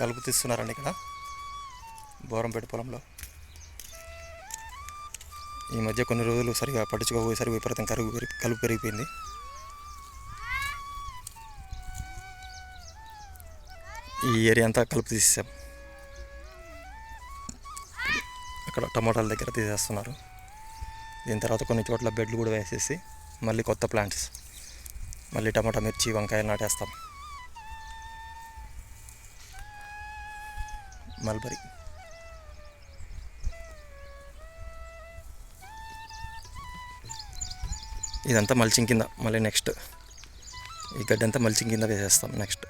కలుపు తీస్తున్నారండి ఇక్కడ. బోరంపేట పొలంలో. ఈ మధ్య కొన్ని రోజులు సరిగా పట్టించుకోపోయేసరికి విపరీతం కరుగు పెరిగి కలుపు పెరిగిపోయింది. ఈ ఏరియా అంతా కలుపు తీసేసాం. అక్కడ టమాటాల దగ్గర తీసేస్తున్నారు. దీని తర్వాత కొన్ని చోట్ల బెడ్లు కూడా వేసేసి మళ్ళీ కొత్త ప్లాంట్స్. మళ్ళీ టమాటా మిర్చి వంకాయలు నాటేస్తాం. మల్బరీ. ఇదంతా మల్చింగ్ కింద మళ్ళీ నెక్స్ట్. ఈ గడ్డి అంతా మల్చింగ్ కింద వేసేస్తాం నెక్స్ట్.